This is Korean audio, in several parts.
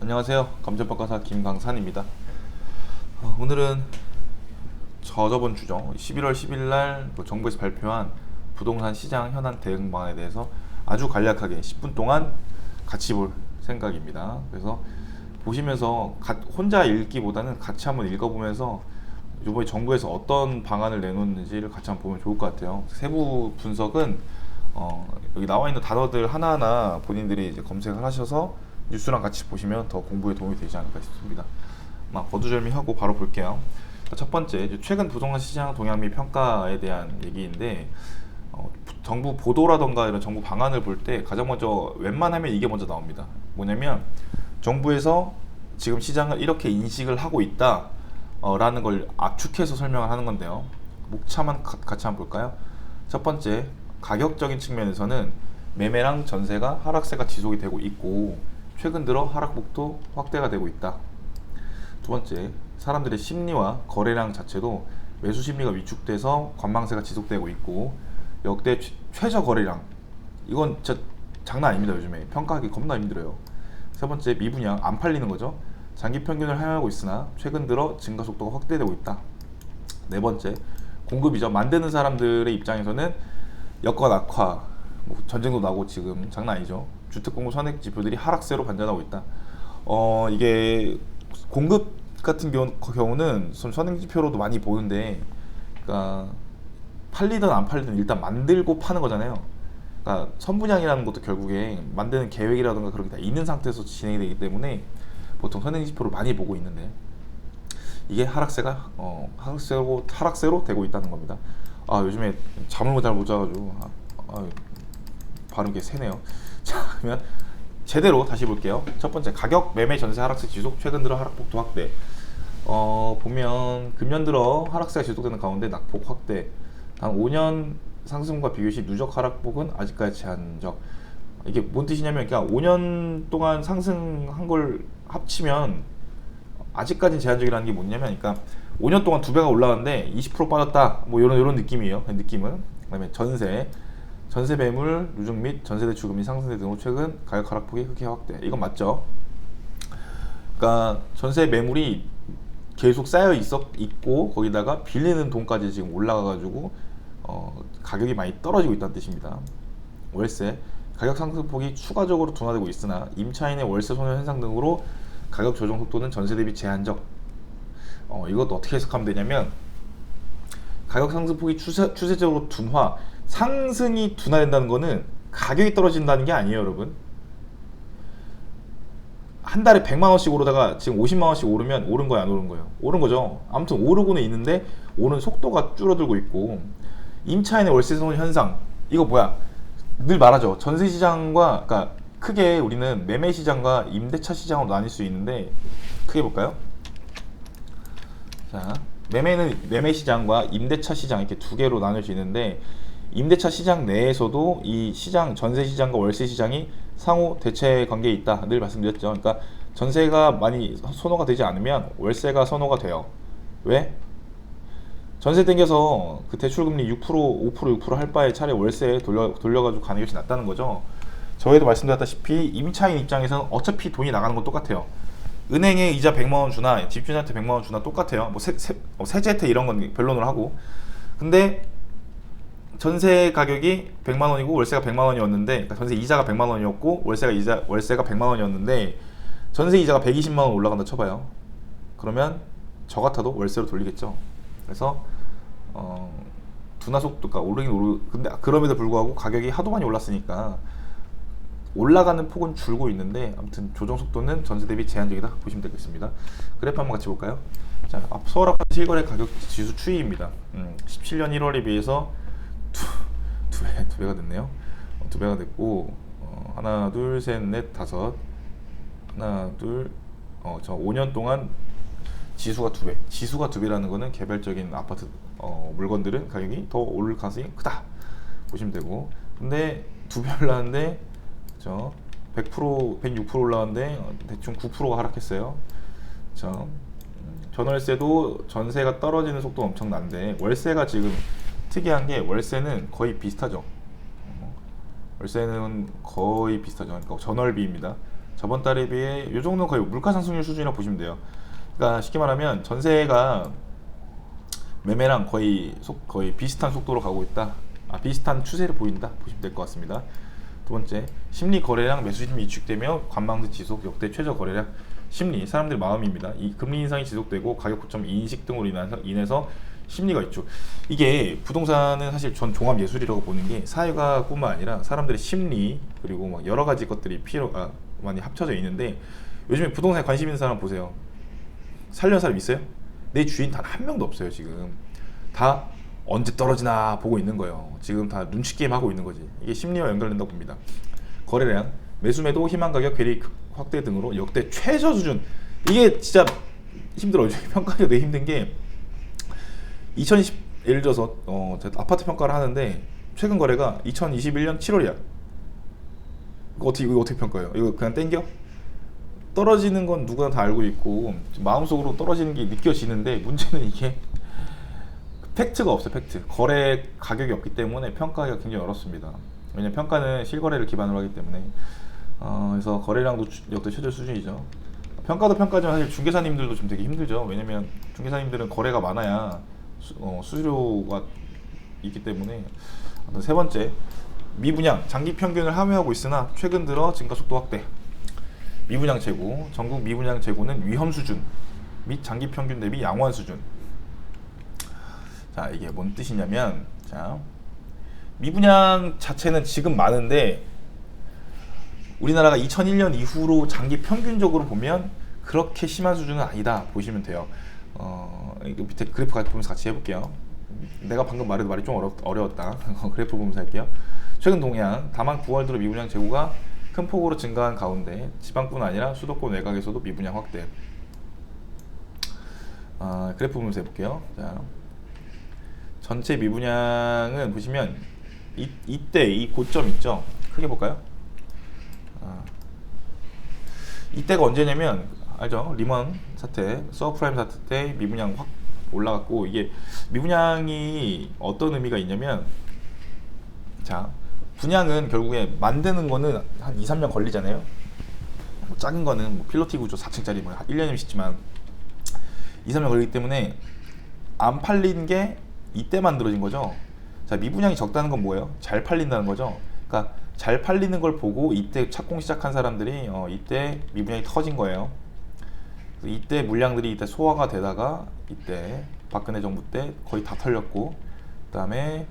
안녕하세요. 감정평가사 김강산입니다. 어, 오늘은 저저번 주죠. 11월 10일 날뭐 정부에서 발표한 부동산 시장 현안 대응 방안에 대해서 아주 간략하게 10분 동안 같이 볼 생각입니다. 그래서 보시면서 가- 혼자 읽기보다는 같이 한번 읽어보면서 이번에 정부에서 어떤 방안을 내놓는지를 같이 한번 보면 좋을 것 같아요. 세부 분석은 어, 여기 나와 있는 단어들 하나하나 본인들이 이제 검색을 하셔서 뉴스랑 같이 보시면 더 공부에 도움이 되지 않을까 싶습니다. 막 거두절미하고 바로 볼게요. 첫 번째, 최근 부동산 시장 동향 및 평가에 대한 얘기인데 어, 부- 정부 보도라던가 이런 정부 방안을 볼 때 가장 먼저 웬만하면 이게 먼저 나옵니다. 뭐냐면 정부에서 지금 시장을 이렇게 인식을 하고 있다. 어, 라는 걸 압축해서 설명을 하는 건데요. 목차만 가- 같이 한번 볼까요? 첫 번째, 가격적인 측면에서는 매매랑 전세가 하락세가 지속이 되고 있고 최근 들어 하락폭도 확대가 되고 있다. 두 번째, 사람들의 심리와 거래량 자체도 매수 심리가 위축돼서 관망세가 지속되고 있고 역대 최- 최저 거래량 이건 진짜 장난 아닙니다 요즘에 평가하기 겁나 힘들어요. 세 번째, 미분양 안 팔리는 거죠. 장기 평균을 하향하고 있으나 최근 들어 증가 속도가 확대되고 있다. 네 번째, 공급이죠. 만드는 사람들의 입장에서는 여건 악화, 뭐 전쟁도 나고 지금 장난 아니죠. 주택 공급 선행 지표들이 하락세로 반전하고 있다. 어 이게 공급 같은 경우, 선- 선행 지표로도 많이 보는데, 그러니까 팔리든 안 팔리든 일단 만들고 파는 거잖아요. 그러니까 선분양이라는 것도 결국에 만드는 계획이라든가 그런 게 다 있는 상태에서 진행이 되기 때문에 보통 선행 지표를 많이 보고 있는데 이게 하락세가 어, 하락세로 하락세로 되고 있다는 겁니다. 아 요즘에 잠을 잘 못 자가지고 아, 아, 발음 게 세네요. 자 그러면 제대로 다시 볼게요. 첫 번째 가격 매매 전세 하락세 지속 최근 들어 하락폭도 확대. 어 보면 금년 들어 하락세가 지속되는 가운데 낙폭 확대. 단 5년 상승과 비교시 누적 하락폭은 아직까지 제한적. 이게 뭔 뜻이냐면 그러니까 5년 동안 상승한 걸 합치면 아직까지 제한적이라는 게 뭐냐면 그러니까 5년 동안 두 배가 올라갔는데 20% 빠졌다. 뭐 이런 이런 느낌이에요. 그 느낌은. 그다음에 전세 전세 매물 누적 및 전세 대출 금리 상승세 등으로 최근 가격 하락폭이 흑해 확대. 이건 맞죠? 그러니까 전세 매물이 계속 쌓여 있었 있고 거기다가 빌리는 돈까지 지금 올라가 가지고 어, 가격이 많이 떨어지고 있다는 뜻입니다. 월세 가격 상승폭이 추가적으로 둔화되고 있으나 임차인의 월세 소멸 현상 등으로 가격 조정 속도는 전세 대비 제한적. 어, 이것도 어떻게 해석하면 되냐면 가격 상승폭이 추세, 추세적으로 둔화, 상승이 둔화된다는 거는 가격이 떨어진다는 게 아니에요, 여러분. 한 달에 100만 원씩 오르다가 지금 50만 원씩 오르면 오른 거야, 안 오른 거예요? 오른 거죠. 아무튼 오르고는 있는데 오른 속도가 줄어들고 있고 임차인의 월세 소멸 현상 이거 뭐야? 늘 말하죠. 전세 시장과 그러니까 크게 우리는 매매 시장과 임대차 시장으로 나뉠 수 있는데 크게 볼까요? 자, 매매는 매매 시장과 임대차 시장 이렇게 두 개로 나눌 수 있는데 임대차 시장 내에서도 이 시장 전세 시장과 월세 시장이 상호 대체 관계에 있다. 늘 말씀드렸죠. 그러니까 전세가 많이 선호가 되지 않으면 월세가 선호가 돼요. 왜? 전세 땡겨서 그 대출금리 6% 5% 6%할 바에 차라리 월세 돌려 돌려가지고 가는 게 훨씬 낫다는 거죠. 저희도 말씀드렸다시피 임차인 입장에서는 어차피 돈이 나가는 건 똑같아요. 은행에 이자 100만 원 주나 집주인한테 100만 원 주나 똑같아요. 뭐 세, 세, 어, 세제 혜택 이런 건 변론을 하고. 근데 전세 가격이 100만 원이고 월세가 100만 원이었는데 그러니까 전세 이자가 100만 원이었고 월세가 이자 월세가 100만 원이었는데 전세 이자가 120만 원 올라간다 쳐봐요. 그러면 저 같아도 월세로 돌리겠죠. 그래서 어, 둔화 속도가 오르긴 오르 근데 그럼에도 불구하고 가격이 하도 많이 올랐으니까 올라가는 폭은 줄고 있는데 아무튼 조정 속도는 전세 대비 제한적이다 보시면 되겠습니다. 그래프 한번 같이 볼까요? 자, 앞- 서울 아파트 실거래 가격 지수 추이입니다. 음, 17년 1월에 비해서 두, 두, 배, 두 배가 됐네요. 어, 두 배가 됐고 어, 하나, 둘, 셋, 넷, 다섯 하나, 둘, 어, 저 5년 동안 지수가 두 배. 지수가 두 배라는 거는 개별적인 아파트 어, 물건들은 가격이 더 오를 가능성이 크다 보시면 되고. 근데 두 배 올랐는데 저 100% 106% 올라왔는데 어, 대충 9%가 하락했어요. 자, 음, 전월세도 전세가 떨어지는 속도가 엄청난데 월세가 지금 특이한 게 월세는 거의 비슷하죠. 어, 월세는 거의 비슷하죠. 그러니까 전월비입니다. 저번 달에 비해 이 정도는 거의 물가 상승률 수준이라고 보시면 돼요. 그러니까 쉽게 말하면 전세가 매매랑 거의 속 거의 비슷한 속도로 가고 있다. 아, 비슷한 추세를 보인다 보시면 될 것 같습니다. 두 번째 심리 거래량 매수 심리 위축되며 관망세 지속 역대 최저 거래량 심리 사람들의 마음입니다. 이 금리 인상이 지속되고 가격 고점 인식 등으로 인해서 심리가 있죠. 이게 부동산은 사실 전 종합 예술이라고 보는 게 사회가뿐만 아니라 사람들의 심리 그리고 막 여러 가지 것들이 필요가 많이 합쳐져 있는데 요즘에 부동산에 관심 있는 사람 보세요. 살려는 사람 있어요? 내 주인 단 한 명도 없어요 지금 다 언제 떨어지나 보고 있는 거예요 지금 다 눈치 게임 하고 있는 거지 이게 심리와 연결된다고 봅니다 거래량 매수매도 희망 가격 괴리 확대 등으로 역대 최저 수준 이게 진짜 힘들어요 평가하기가 되게 힘든 게 2020 예를 들어서 어, 아파트 평가를 하는데 최근 거래가 2021년 7월이야. 이거 어떻게 이거 어떻게 평가해요? 이거 그냥 땡겨? 떨어지는 건 누구나 다 알고 있고 마음속으로 떨어지는 게 느껴지는데 문제는 이게 팩트가 없어요 팩트. 거래 가격이 없기 때문에 평가하기가 굉장히 어렵습니다. 왜냐면 평가는 실거래를 기반으로 하기 때문에. 어, 그래서 거래량도 주- 역대 최저 수준이죠. 평가도 평가지만 사실 중개사님들도 좀 되게 힘들죠. 왜냐면 중개사님들은 거래가 많아야 수, 어, 수수료가 있기 때문에 세 번째 미분양 장기 평균을 함유하고 있으나 최근 들어 증가 속도 확대 미분양 재고, 전국 미분양 재고는 위험 수준 및 장기 평균 대비 양호한 수준. 자, 이게 뭔 뜻이냐면, 자, 미분양 자체는 지금 많은데, 우리나라가 2001년 이후로 장기 평균적으로 보면 그렇게 심한 수준은 아니다 보시면 돼요. 어, 이거 밑에 그래프 같이 보면서 같이 해볼게요. 내가 방금 말해도 말이 좀 어렵, 어려웠다. 그래프 보면서 할게요. 최근 동향, 다만 9월 들어 미분양 재고가 큰 폭으로 증가한 가운데 지방뿐 아니라 수도권 외곽에서도 미분양 확대. 아, 그래프 보면서 해볼게요. 자, 전체 미분양은 보시면 이, 이때 이 고점 있죠? 크게 볼까요? 아, 이때가 언제냐면 알죠? 리먼 사태, 서프라임 사태 때 미분양 확 올라갔고 이게 미분양이 어떤 의미가 있냐면 자 분양은 결국에 만드는 거는 한 2, 3년 걸리잖아요. 뭐 작은 거는 뭐 필로티 구조 4층짜리 뭐 1년이면 짓지만 2, 3년 걸리기 때문에 안 팔린 게 이때 만들어진 거죠. 자, 미분양이 적다는 건 뭐예요? 잘 팔린다는 거죠. 그러니까 잘 팔리는 걸 보고 이때 착공 시작한 사람들이 어, 이때 미분양이 터진 거예요. 이때 물량들이 이때 소화가 되다가 이때 박근혜 정부 때 거의 다 털렸고 그다음에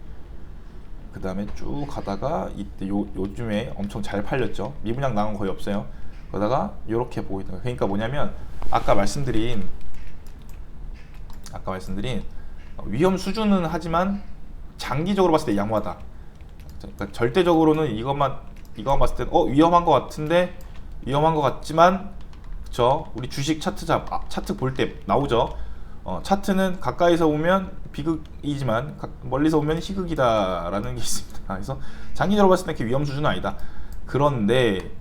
그 다음에 쭉 가다가 이때 요, 요즘에 엄청 잘 팔렸죠. 미분양 나온 거 거의 없어요. 그러다가 이렇게 보고 있는 거예요. 그러니까 뭐냐면 아까 말씀드린 아까 말씀드린 어, 위험 수준은 하지만 장기적으로 봤을 때 양호하다. 그러니까 절대적으로는 이것만 이거만 봤을 때어 위험한 것 같은데 위험한 것 같지만 그쵸 우리 주식 차트 잡 아, 차트 볼 때 나오죠. 어, 차트는 가까이서 보면 비극이지만 가- 멀리서 보면 희극이다라는 게 있습니다. 그래서 장기적으로 봤을 때 위험 수준은 아니다. 그런데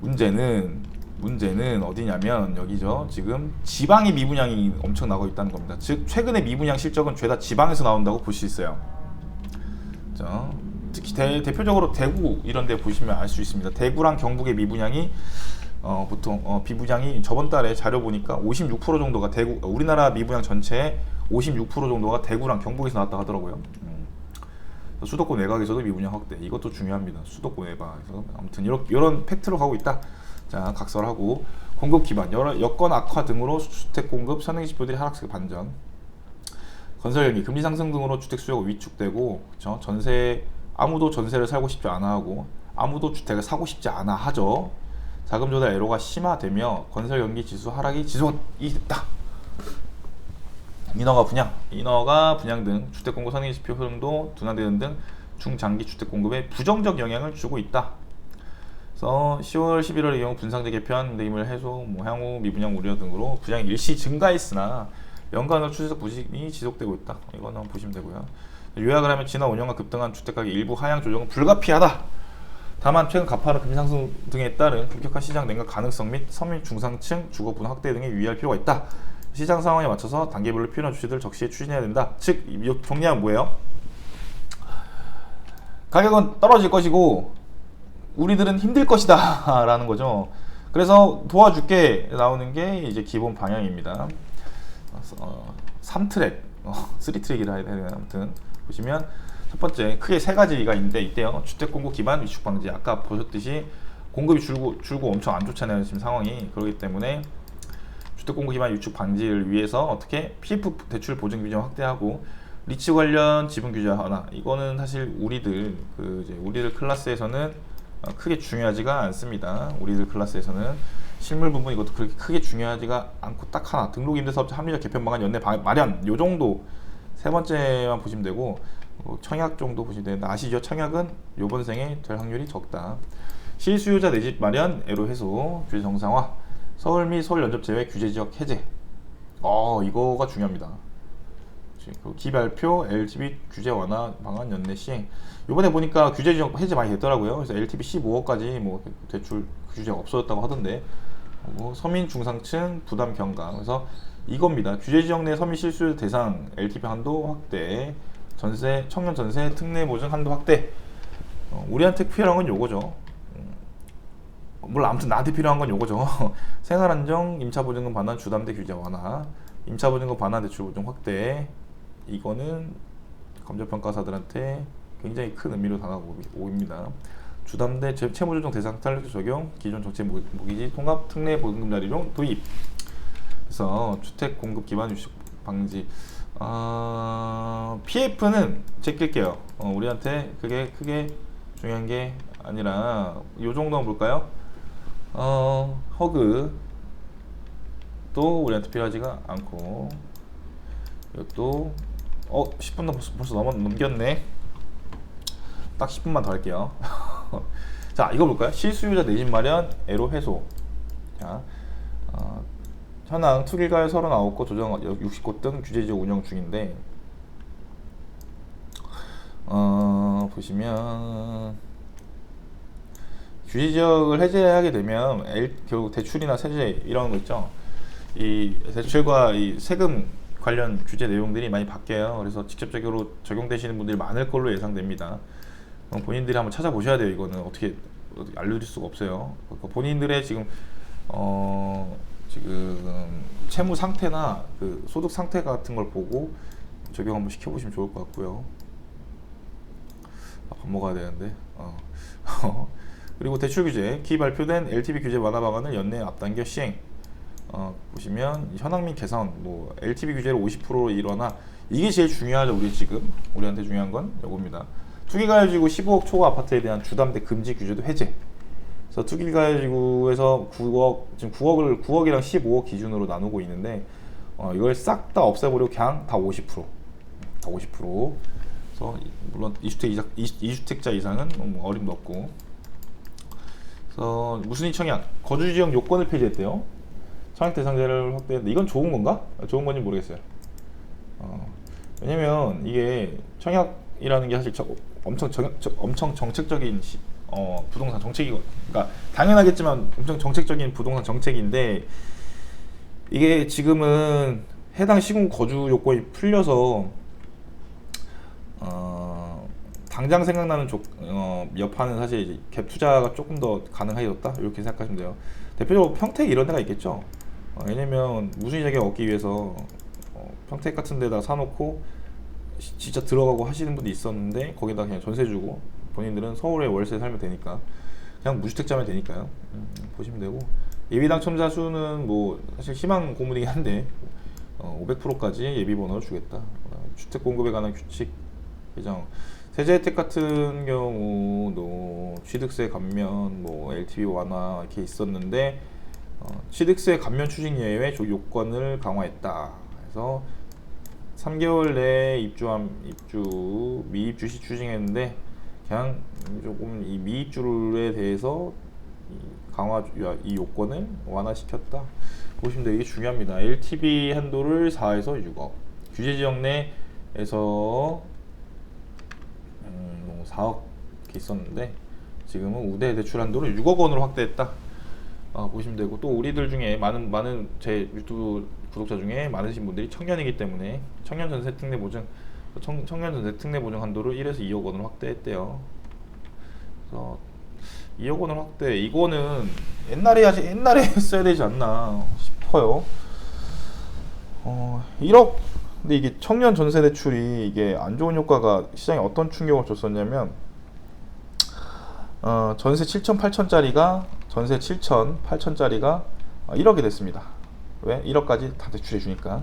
문제는 문제는 어디냐면 여기죠. 지금 지방의 미분양이 엄청 나고 있다는 겁니다. 즉 최근의 미분양 실적은 죄다 지방에서 나온다고 볼 수 있어요. 자, 특히 대, 대표적으로 대구 이런 데 보시면 알 수 있습니다. 대구랑 경북의 미분양이 어, 보통 어, 비분양이 저번 달에 자료 보니까 56% 정도가 대구 우리나라 미분양 전체의 56% 정도가 대구랑 경북에서 나왔다 하더라고요. 음. 수도권 외곽에서도 미분양 확대 이것도 중요합니다. 수도권 외곽에서 아무튼 이런 이런 팩트로 가고 있다. 자 각설하고 공급 기반 여러 여건 악화 등으로 주택 공급 선행 지표들이 하락세 반전. 건설 연기 금리 상승 등으로 주택 수요가 위축되고 그쵸? 전세 아무도 전세를 살고 싶지 않아 하고 아무도 주택을 사고 싶지 않아 하죠. 자금 조달 애로가 심화되며 건설 연기 지수 하락이 지속이 됐다. 인허가 분양, 인허가 분양 등 주택 공급 선행 지표 흐름도 둔화되는 등 중장기 주택 공급에 부정적 영향을 주고 있다. 그래서 10월, 11월의 경우 분상제 개편, 내임을 해소, 뭐 향후 미분양 우려 등으로 분양이 일시 증가했으나 연간으로 추세적 부진이 지속되고 있다. 이거는 보시면 되고요. 요약을 하면 지난 5년간 급등한 주택가격 일부 하향 조정은 불가피하다. 다만 최근 가파른 금리 상승 등에 따른 급격한 시장 냉각 가능성 및 서민 중상층 주거 분화 확대 등에 유의할 필요가 있다. 시장 상황에 맞춰서 단계별로 필요한 주체들을 적시에 추진해야 된다. 즉, 이 정리하면 뭐예요? 가격은 떨어질 것이고 우리들은 힘들 것이다 라는 거죠. 그래서 도와줄게 나오는 게 이제 기본 방향입니다. 어, 3트랙, 어, 3트랙이라 해야 되나 아무튼 보시면 첫 번째 크게 세 가지가 있는데 이때요. 주택 공급 기반 위축 방지. 아까 보셨듯이 공급이 줄고 줄고 엄청 안 좋잖아요 지금 상황이 그렇기 때문에 주택 공급 기반 위축 방지를 위해서 어떻게 PF 대출 보증 규정 확대하고 리츠 관련 지분 규제 하나 이거는 사실 우리들 그 이제 우리들 클래스에서는 어, 크게 중요하지가 않습니다. 우리들 클래스에서는 실물 부분 이것도 그렇게 크게 중요하지가 않고 딱 하나 등록 임대사업자 합리적 개편 방안 연내 방- 마련 요 정도 세 번째만 보시면 되고 어, 청약 정도 보시면 되는데 아시죠? 청약은 요번 생에 될 확률이 적다. 실수요자 내 집 마련 애로 해소 규제 정상화 서울 및 서울 연접 제외 규제 지역 해제 어 이거가 중요합니다. 기발표 LTV 규제 완화 방안 연내 시행. 이번에 보니까 규제 지역 해제 많이 됐더라고요. 그래서 LTV 15억까지 뭐 대출 규제가 없어졌다고 하던데. 뭐 서민 중상층 부담 경감. 그래서 이겁니다. 규제 지역 내 서민 실수 대상 LTV 한도 확대. 전세 청년 전세 특례 보증 한도 확대. 어, 우리한테 필요한 건 요거죠. 음, 물론 아무튼 나한테 필요한 건 요거죠. 생활 안정, 임차 보증금 반환 주담대 규제 완화, 임차 보증금 반환 대출 보증 확대. 이거는 감정평가사들한테 굉장히 큰 의미로 다가옵니다. 주담대 재- 채무조정 대상 탄력 적용, 기존 모- 모기지 통합 특례 보증금 자리용 도입. 그래서 주택 공급 기반 유식 방지. 어, PF는 제낄게요. 어, 우리한테 그게 크게 중요한 게 아니라 요 정도는 볼까요? 어, 허그 또 우리한테 필요하지가 않고 이것도 어 10분 벌써, 벌써 넘어 넘겼네. 딱 10분만 더 할게요. 자 이거 볼까요? 실수요자 내집 마련 애로 해소. 자 어, 현황 투기가에 39곳 조정 60곳 등 규제지역 운영 중인데 어 보시면 규제지역을 해제하게 되면 L, 결국 대출이나 세제 이런 거 있죠. 이 대출과 이 세금 관련 규제 내용들이 많이 바뀌어요. 그래서 직접적으로 적용되시는 분들이 많을 걸로 예상됩니다. 본인들이 한번 찾아보셔야 돼요. 이거는 어떻게, 알려드릴 수가 없어요. 그러니까 본인들의 지금 어 지금 채무 상태나 그 소득 상태 같은 걸 보고 적용 한번 시켜보시면 좋을 것 같고요. 아, 밥 먹어야 되는데. 어. 그리고 대출 규제 기 발표된 LTV 규제 완화 방안을 연내 앞당겨 시행. 어, 보시면 현황 및 개선, 뭐 LTV 규제를 50%로 일어나 이게 제일 중요하죠. 우리 지금 우리한테 중요한 건 요겁니다. 투기가요지구 15억 초과 아파트에 대한 주담대 금지 규제도 해제. 그래서 투기가요지구에서 9억 지금 9억을 9억이랑 15억 기준으로 나누고 있는데 어, 이걸 싹 다 없애버리고 그냥 다 50%, 다 50%. 그래서 이- 물론 2주택 이자 2주택자 이상은 뭐 어림도 없고. 그래서 이 청약 거주 지역 요건을 폐지했대요. 청약 대상자를 확대했는데 이건 좋은 건가? 좋은 건지 모르겠어요. 어, 왜냐면 이게 청약이라는 게 사실 저, 엄청 정, 저, 엄청 정책적인 시, 어, 부동산 정책이고, 그러니까 당연하겠지만 엄청 정책적인 부동산 정책인데 이게 지금은 해당 시군 거주 요건이 풀려서 어, 당장 생각나는 조, 어, 여파는 사실 갭 투자가 조금 더 가능해졌다 이렇게 생각하시면 돼요. 대표적으로 평택 이런 데가 있겠죠. 어, 왜냐면 무순위 자격 얻기 위해서 어, 평택 같은 데다 사놓고 시- 진짜 들어가고 하시는 분도 있었는데 거기다 그냥 전세 주고 본인들은 서울에 월세 살면 되니까 그냥 무주택자면 되니까요. 음, 보시면 되고 예비 당첨자 수는 뭐 사실 희망 고문이긴 한데 어, 500%까지 예비 번호를 주겠다. 어, 주택 공급에 관한 규칙 개정. 세제 혜택 같은 경우도 취득세 감면, 뭐 LTV 완화 이렇게 있었는데 어, 취득세 감면 추진 예외 조- 요건을 강화했다. 그래서 3개월 내에 입주함 입주 미입주 시 추징했는데 그냥 조금 이 미입주에 대해서 이 강화 이 요건을 완화시켰다. 보시면. 이게 중요합니다. LTV 한도를 4에서 6억. 규제 지역 내에서 음, 뭐 4억 이렇게 있었는데 지금은 우대 대출 한도를 6억 원으로 확대했다. 어, 보시면 되고 또 우리들 중에 많은 많은 제 유튜브 구독자 중에 많으신 분들이 청년이기 때문에 청년 전세 특례 보증 청, 청년 전세 특례 보증 한도를 1에서 2억 원으로 확대했대요. 그래서 2억 원을 확대 이거는 옛날에 하지 옛날에 했어야 되지 않나 싶어요. 어 1억 근데 이게 청년 전세 대출이 이게 안 좋은 효과가 시장에 어떤 충격을 줬었냐면 어 전세 7천 8천짜리가 전세 7천 8천짜리가 1억이 됐습니다. 왜? 1억까지 다 대출해 주니까.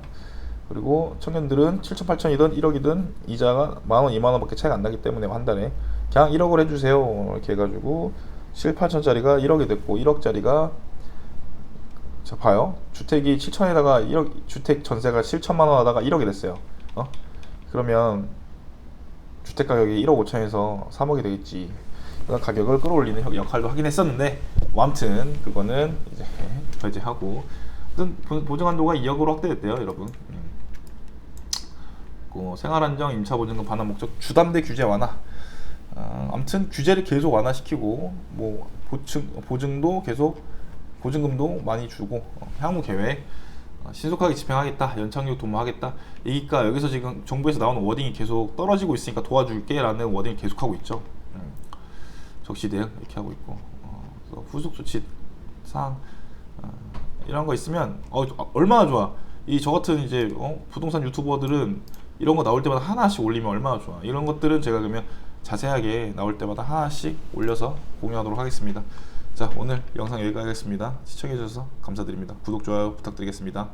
그리고 청년들은 7천 8천이든 1억이든 이자가 만 원, 2만 원 밖에 차이가 안 나기 때문에 한 달에 그냥 1억을 해주세요. 이렇게 해가지고 7, 8천짜리가 1억이 됐고 1억짜리가 자 봐요. 주택이 7천에다가 1억 주택 전세가 7천만 원 하다가 1억이 됐어요. 어? 그러면 주택 가격이 1억 5천에서 3억이 되겠지. 가격을 끌어올리는 역- 역할도 하긴 했었는데 뭐 아무튼 그거는 이제 배제하고. 아무튼 보- 보증 한도가 2억으로 확대됐대요 여러분 음. 그 생활안정 임차보증금 반환 목적 주담대 규제 완화 아, 아무튼 규제를 계속 완화시키고 뭐 보증 보증도 계속 보증금도 많이 주고 어, 향후 계획 어, 신속하게 집행하겠다 연착륙 도모하겠다 이니까 여기서 지금 정부에서 나오는 워딩이 계속 떨어지고 있으니까 도와줄게라는 워딩을 계속하고 있죠 음. 적시 대응 이렇게 하고 있고 어, 후속 조치 사항 어, 이런 거 있으면 어, 아, 얼마나 좋아 이 저 같은 이제 어, 부동산 유튜버들은 이런 거 나올 때마다 하나씩 올리면 얼마나 좋아. 이런 것들은 제가 그러면 자세하게 나올 때마다 하나씩 올려서 공유하도록 하겠습니다. 자 오늘 영상 여기까지 하겠습니다. 시청해 주셔서 감사드립니다. 구독 좋아요 부탁드리겠습니다